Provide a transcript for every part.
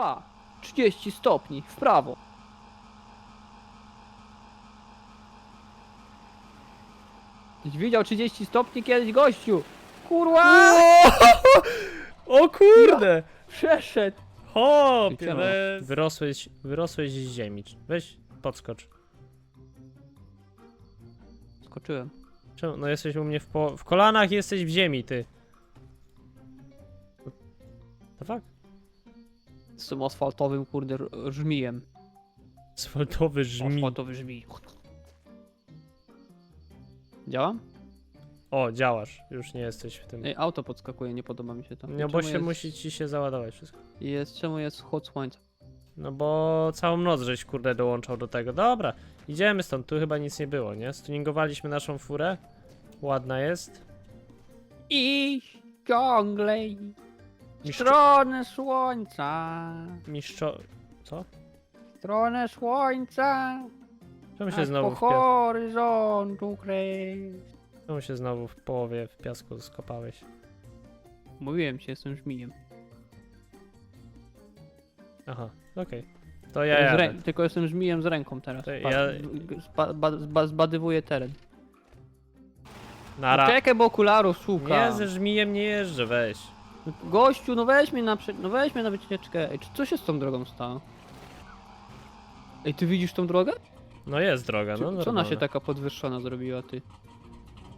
Dwa. 30 stopni w prawo. Gdzieś widział 30 stopni kiedyś gościu. Kurwa! O kurde! Przeszedł. Hopie, Siema. we- wyrosłeś, wyrosłeś z ziemi. Weź, podskocz. Skoczyłem. Czemu? No jesteś u mnie w, po... w kolanach, jesteś w ziemi, ty. To fakt? Z tym asfaltowym kurde żmijem. Asfaltowy żmi. Asfaltowy żmij. Działam? O, działasz. Już nie jesteś w tym. Ej, auto podskakuje, nie podoba mi się to. No bo Czemu się jest, musi ci się załadować wszystko. Jest, czemu jest chłod słońca? No bo całą noc żeś kurde dołączał do tego. Dobra, idziemy stąd. Tu chyba nic nie było, nie? Stuningowaliśmy naszą furę. Ładna jest. I ciągle w Mistrzo- stronę słońca. Mistrzo... Co? w Stronę słońca. Czemu się aż znowu po w, pia... horyzontu. Czemu się znowu w połowie w piasku skopałeś? Mówiłem ci, jestem żmijem. Aha, okej. To ja z jadę. rę- tylko jestem żmijem z ręką teraz. To ja- Zba, ba, zba, zbadywuję teren. Nara. Czekaj, bo okularów szuka. Nie, ze żmijem nie jeżdżę, weź. Gościu, no weź mnie na, prze... no weź mnie na wycieczkę. Ej, czy co się z tą drogą stało? Ej, ty widzisz tą drogę? No jest droga, Czy, no co ona normalna. się taka podwyższona zrobiła, ty?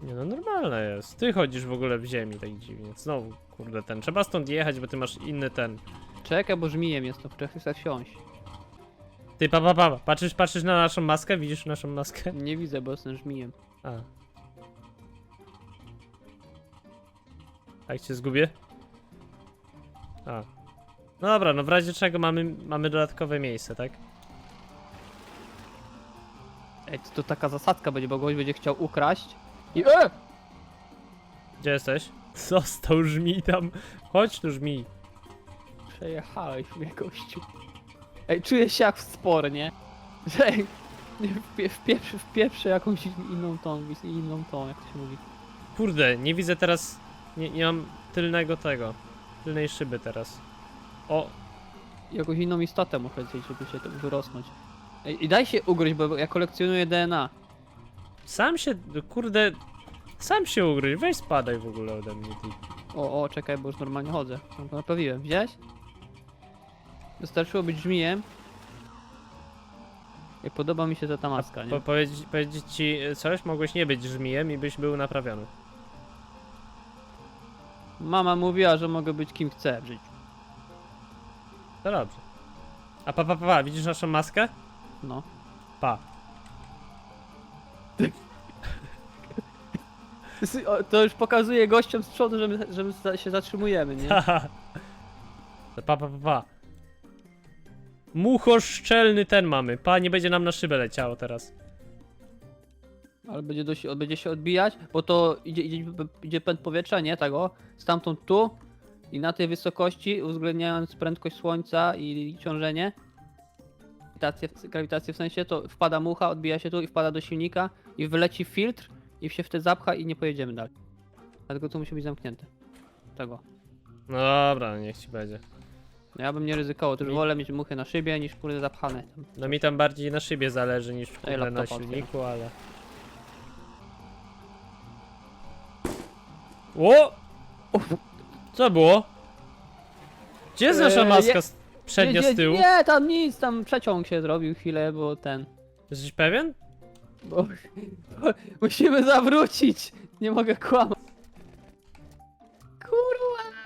Nie no, normalna jest. Ty chodzisz w ogóle w ziemi tak dziwnie. Znowu, kurde, ten. Trzeba stąd jechać, bo ty masz inny ten. Czekaj, bo żmijem jest, to chcę wsiąść. Ty, pa, pa, pa, patrzysz, patrzysz na naszą maskę? Widzisz naszą maskę? Nie widzę, bo jestem żmijem. A. A jak cię zgubię? A. No dobra, no w razie czego mamy, mamy dodatkowe miejsce, tak? Ej, to, to taka zasadka będzie, bo gość będzie chciał ukraść. I e! Gdzie jesteś? Został żmij tam. Chodź tu żmij. Przejechałeś mnie, gościu. Ej, czuję się jak w spor, nie? Że ej, wpie- wpieprzę jakąś inną tą, inną tą, jak to się mówi. Kurde, nie widzę teraz. Nie, nie mam tylnego tego. Tylnej szyby teraz. O, Jakąś inną istotę muszę zjeść, żeby się to wyrosnąć. Ej, i daj się ugryźć, bo ja kolekcjonuję DNA. sam się. Kurde. Sam się ugryź, weź spadaj w ogóle ode mnie. Ty. O, o, czekaj, bo już normalnie chodzę. No to naprawiłem, widziałeś? Wystarczyło być żmijem. I podoba mi się ta ta maska, nie? Po, powiedzieć, powiedzieć ci coś, mogłeś nie być żmijem i byś był naprawiony. Mama mówiła, że mogę być kim chcę w życiu. To dobrze. A pa, pa, pa, pa, widzisz naszą maskę? No. Pa. O, To już pokazuje gościom z przodu, że my, że my za- się zatrzymujemy, nie? To Pa, pa, pa, pa. Muchosz szczelny ten mamy. Pa, nie będzie nam na szybę leciało teraz. Ale będzie, dość, będzie się odbijać, bo to idzie, idzie, idzie pęd powietrza, nie? Tego. Stamtąd tu. I na tej wysokości, uwzględniając prędkość słońca i ciążenie, grawitację, w- grawitację w sensie, to wpada mucha, odbija się tu i wpada do silnika i wyleci filtr i się wtedy zapcha i nie pojedziemy dalej. Dlatego to musi być zamknięte. Tego. No dobra, niech ci będzie. No ja bym nie ryzykował, też Mi- wolę mieć muchy na szybie niż kurde zapchane. No mi tam bardziej na szybie zależy niż kurde na silniku, ale... O! Co było? Gdzie jest nasza Eee, maska z- przednia z tyłu? Nie, tam nic, tam przeciąg się zrobił chwilę, bo ten. Jesteś pewien? Bo, bo musimy zawrócić. Nie mogę kłamać. Kurwa.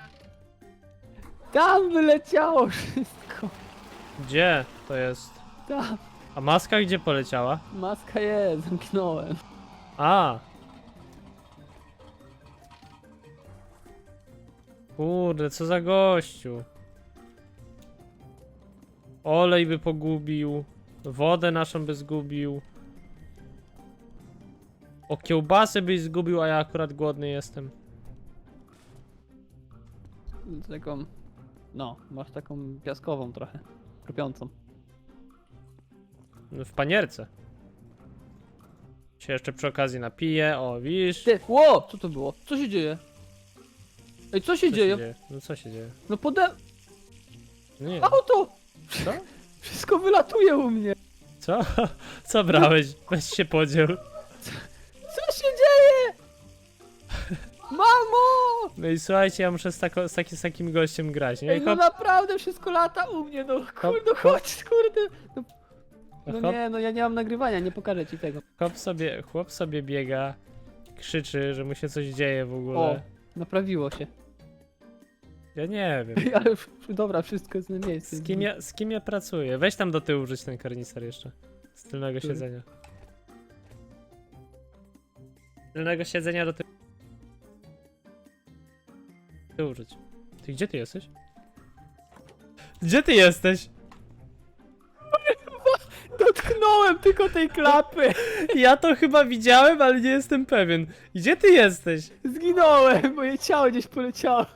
Tam wyleciało wszystko. Gdzie to jest? Tam. A maska gdzie poleciała? Maska jest, zamknąłem. A! Kurde, co za gościu. Olej by pogubił. Wodę naszą by zgubił. O kiełbasę byś zgubił, a ja akurat głodny jestem. Taką. No, masz taką piaskową trochę. Krupiącą. No, W panierce. Się jeszcze przy okazji napiję, o widzisz? Ty, ło! Co to było? Co się dzieje? Ej, co się Co dzieje? No co się dzieje? No pode... Nie. Auto! Co? Wszystko wylatuje u mnie. Co? Co brałeś? Weź się podziel. Co się dzieje? Mamo! No i słuchajcie, ja muszę z, tako, z, taki, z takim gościem grać, nie? Ej, no Hop, naprawdę wszystko lata u mnie, no kurde, hop. chodź, kurde. No, no hop, nie, no ja nie mam nagrywania, nie pokażę ci tego. hop sobie, chłop sobie biega, krzyczy, że mu się coś dzieje w ogóle. Naprawiło się. Ja nie wiem. Ej, Ale dobra, wszystko jest na miejscu. Z kim, ja, z kim ja pracuję? Weź tam do tyłu wrzuć ten karnister jeszcze. Z tylnego Który? siedzenia. Z tylnego siedzenia do tyłu. Tyłu wrzuć. Ty gdzie ty jesteś? Gdzie ty jesteś? Dotknąłem tylko tej klapy. Ja to chyba widziałem, ale nie jestem pewien. Gdzie ty jesteś? Zginąłem, moje ciało gdzieś poleciało.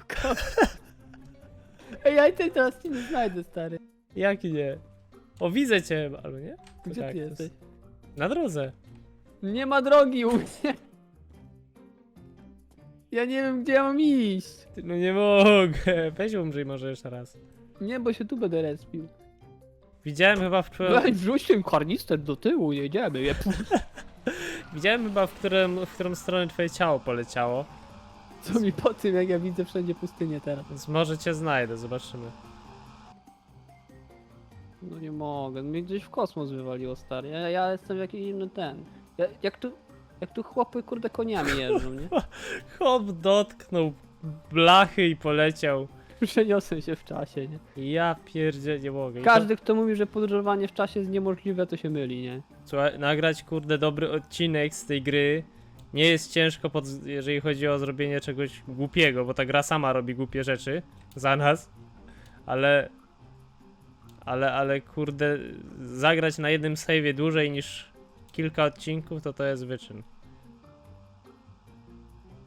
Ej, ja i ty teraz cię nie znajdę, stary. Jak nie? O, widzę cię, albo nie? Gdzie Tak, ty to jesteś? jest- Na drodze. Nie ma drogi u mnie. Ja nie wiem, gdzie ja mam iść. Ty, no nie mogę. Weź umrzyj może jeszcze raz. Nie, bo się tu będę respił. Widziałem chyba w. Weź, wrzuć ten karnister do tyłu, jedziemy. Je, Widziałem chyba w, którym, w którą stronę twoje ciało poleciało. Co mi po tym, jak ja widzę wszędzie pustynię teraz. Więc może cię znajdę, zobaczymy. No nie mogę, mnie gdzieś w kosmos wywaliło, stary. Ja, ja jestem jakiś inny ten. Ja, jak tu, jak tu chłopy, kurde, koniami jeżdżą, nie? Hop dotknął blachy i poleciał. Przeniosłem się w czasie, nie? Ja pierdzie nie mogę. I Każdy, kto mówi, że podróżowanie w czasie jest niemożliwe, to się myli, nie? To, słuchaj, nagrać kurde dobry odcinek z tej gry nie jest ciężko, pod, jeżeli chodzi o zrobienie czegoś głupiego, bo ta gra sama robi głupie rzeczy za nas, ale ale, ale kurde, zagrać na jednym save'ie dłużej niż kilka odcinków, to to jest wyczyn.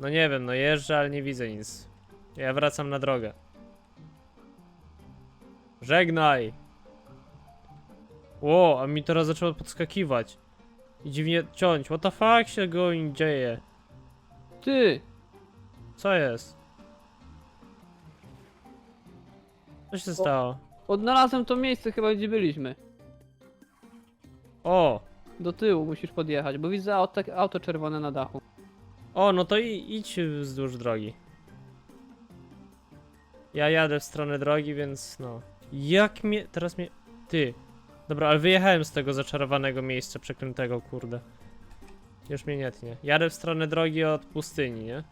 No nie wiem, no jeżdżę, ale nie widzę nic. Ja wracam na drogę. Żegnaj! Ło, a mi teraz zaczęło podskakiwać. I dziwnie ciąć. What the fuck się going dzieje? Ty! Co jest? Co się stało? Odnalazłem to miejsce chyba, gdzie byliśmy. O! Do tyłu musisz podjechać, bo widzę auto, auto czerwone na dachu. O, no to i, idź wzdłuż drogi. Ja jadę w stronę drogi, więc no. Jak mnie. Teraz mnie. Ty. Dobra, ale wyjechałem z tego zaczarowanego miejsca przeklętego, kurde. Już mnie nie tnie. Jadę w stronę drogi od pustyni, nie?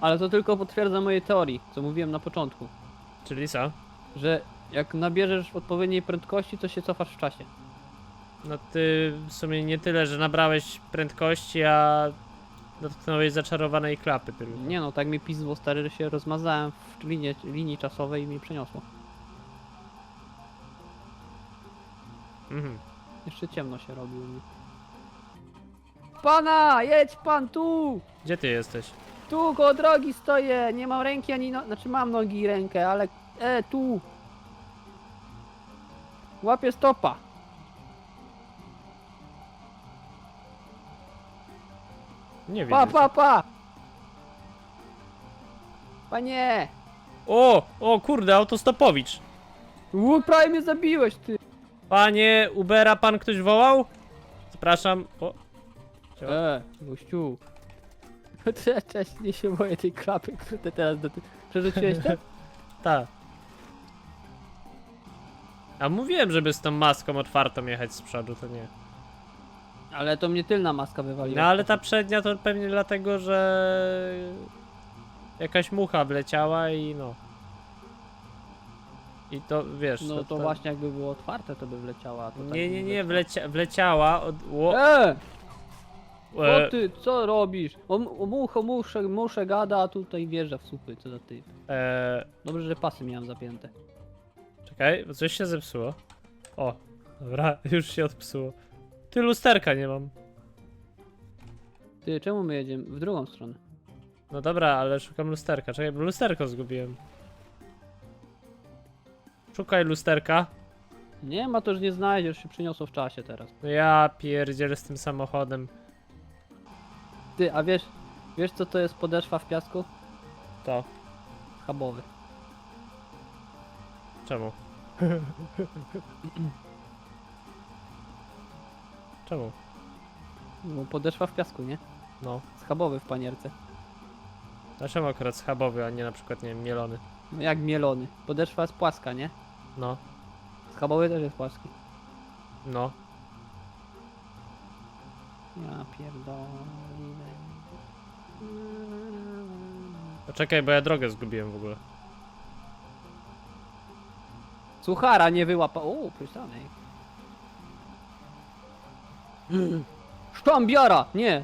Ale to tylko potwierdza moje teorii, co mówiłem na początku. Czyli co? Że jak nabierzesz odpowiedniej prędkości, to się cofasz w czasie. No ty w sumie nie tyle, że nabrałeś prędkości, a dotknąłeś zaczarowanej klapy tylko. Nie no, tak mi pizło stary, że się rozmazałem w linie, linii czasowej i mi przeniosło. Mhm. Jeszcze ciemno się robi u mnie. Pana, jedź pan tu! Gdzie ty jesteś? Tu koło drogi stoję, nie mam ręki ani no... Znaczy mam nogi i rękę, ale... E, tu! Łapię stopa. Nie wiem. Pa, pa, pa! Panie! O! O kurde, autostopowicz! U, prawie mnie zabiłeś, ty! Panie Ubera, pan ktoś wołał? Zapraszam. O. E, gościu. To ja wcześniej się boję tej klapy, które teraz do ty... Przerzuciłeś to? Ta. A mówiłem, żeby z tą maską otwartą jechać z przodu, to nie. Ale to mnie tylna maska No wywaliła. ale ta przednia to pewnie dlatego, że jakaś mucha wleciała i no. I to wiesz. No to właśnie jakby było otwarte, to by wleciała. To tak Nie, nie, nie, wleciała. wlecia, wleciała od. Ło, E! E, ty, co robisz? O, o mucho, muszę, muszę gada, a tutaj wjeżdża w supy, co za ty. e, Dobrze, że pasy miałem zapięte. czekaj, bo coś się zepsuło. O, dobra, już się odpsuło. Ty lusterka nie mam. Ty, czemu my jedziemy w drugą stronę? No dobra, ale szukam lusterka. Czekaj, bo lusterko zgubiłem. Szukaj lusterka. Nie ma to, już nie znajdziesz, się przyniosło w czasie teraz. No ja pierdzielę z tym samochodem. Ty, a wiesz, wiesz co to jest podeszwa w piasku? To. Schabowy. Czemu? Czemu? Bo podeszła w piasku, nie? No. Schabowy w panierce. A czemu akurat schabowy, a nie na przykład, nie wiem, mielony? No jak mielony. Podeszwa jest płaska, nie? No, Schabowy też jest płaski. no. Ja pierdolę. Poczekaj, bo ja drogę zgubiłem w ogóle. Suchara nie wyłapa. O, przystanek. Sztambiara! Nie!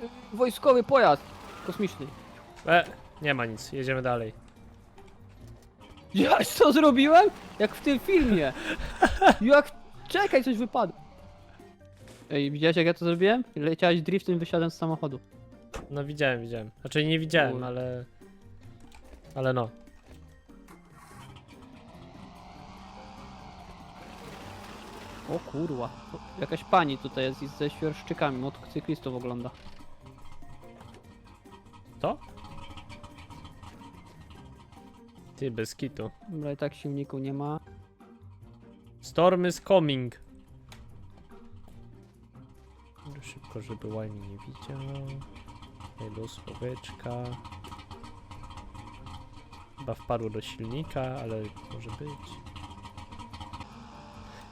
Y, Wojskowy pojazd kosmiczny. E, nie ma nic, jedziemy dalej. Ja co zrobiłem? Jak w tym filmie. Jak... Czekaj, coś wypadło. Ej, widziałeś jak ja to zrobiłem? Leciałeś driftem i wysiadłem z samochodu. No widziałem, widziałem. Znaczy nie widziałem, Kurde. ale... Ale no. O kurwa. Jakaś pani tutaj jest i ze świerszczykami, motocyklistów ogląda. To? Ty, bez kitu. Dobra, i tak silniku nie ma. Storm is coming. Szybko, żeby łajmi nie widział. Jego słoweczka. Chyba wpadło do silnika, ale może być.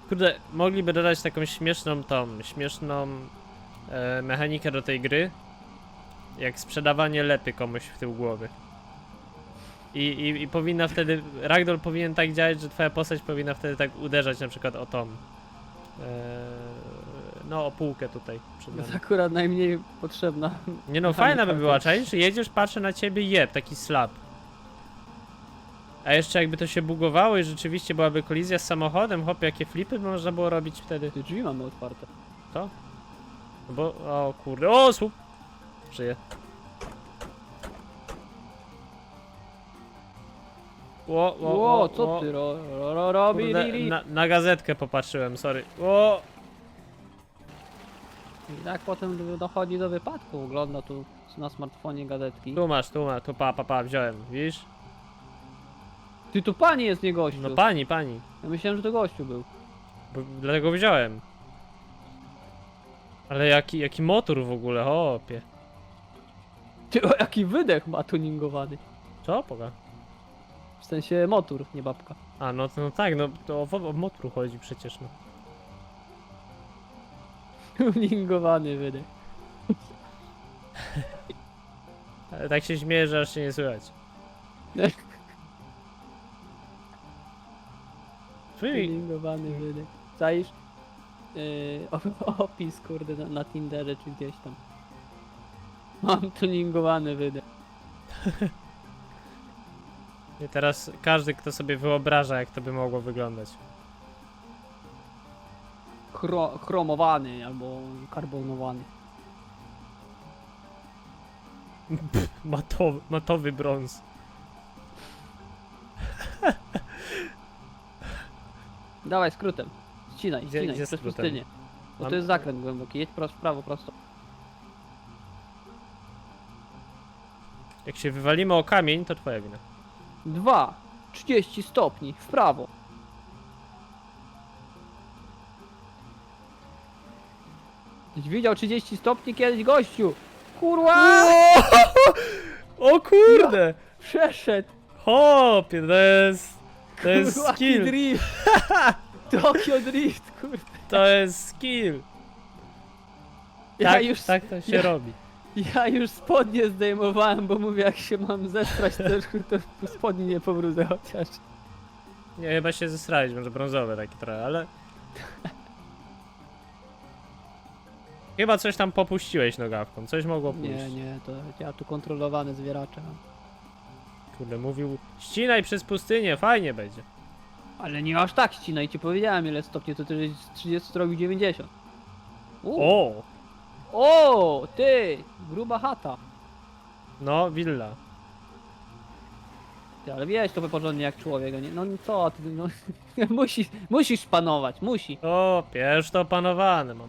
Kurde, mogliby dodać taką śmieszną tą, śmieszną e, mechanikę do tej gry. Jak sprzedawanie lepy komuś w tył głowy. I, i, I powinna wtedy, Ragdoll powinien tak działać, że twoja postać powinna wtedy tak uderzać na przykład o tą, e, no o półkę tutaj przed To jest akurat najmniej potrzebna. Nie no, fajna by była, czaisz? Jedziesz, patrzę na ciebie, jeb, taki slap. A jeszcze jakby to się bugowało i rzeczywiście byłaby kolizja z samochodem, hop, jakie flipy można było robić wtedy. Te drzwi mamy otwarte. No bo, o kurde, o słup! Żyje. Ło, ło, Ło, co ty ro, ro, ro, robi? Kurde, li, li. na, na gazetkę popatrzyłem, sorry. O! I tak potem do- dochodzi do wypadku. Ogląda tu na smartfonie gazetki. Tu masz, tu masz, tu pa, pa, pa, wziąłem, widzisz? Ty tu pani jest, nie gościu. No pani, pani, Ja myślałem, że to gościu był. bo, dlatego wziąłem. Ale jaki, jaki motor w ogóle, hopie. Ty, o, jaki wydech ma tuningowany. Co? Poga. W sensie motor, nie babka. A, no, no tak, no, to o, o chodzi przecież, no. Tuningowany wydech. Ale tak się śmieję, że aż się nie słychać. Twój, Tuningowany wydech. Czaisz? Yy, o- opis, kurde, na, na Tinderze czy gdzieś tam. Mam tuningowany wydech. I teraz każdy, kto sobie wyobraża, jak to by mogło wyglądać. Chro, chromowany albo karbonowany. Matowy, matowy brąz. Dawaj skrótem. Ścinaj, Gdzie- ścinaj, gdzie przez skrótem? pustynię. Bo Mam- to jest zakręt głęboki, jedź prosto, w prawo, prosto. Jak się wywalimy o kamień, to twoja wina. Dwa, 30 stopni, w prawo. Widział 30 stopni kiedyś, gościu? Kurwa! O kurde! Przeszedł! Hopie, to jest... To jest Kurwa, jaki skill. drift! Tokio Drift, kurde. To jest skill. Ja Tak, już, tak to się robi. Ja już spodnie zdejmowałem, bo mówię, jak się mam zestrać, to, to spodni nie powrócę chociaż. Nie, chyba się zesrałeś, może brązowe takie trochę, ale... Chyba coś tam popuściłeś nogawką, coś mogło pójść. Nie, nie, to ja tu kontrolowany zwieracze mam. Kurde, mówił, ścinaj przez pustynię, fajnie będzie. Ale nie aż tak ścinaj, ci powiedziałem ile stopni, to ty z 30 zrobił 90. U. O! O, ty, gruba chata. No, willa. Ty, ale wiesz to porządnie jak człowiek, a nie, no co ty, no, musisz, musisz panować, musi. O, pierwszy to opanowane mam.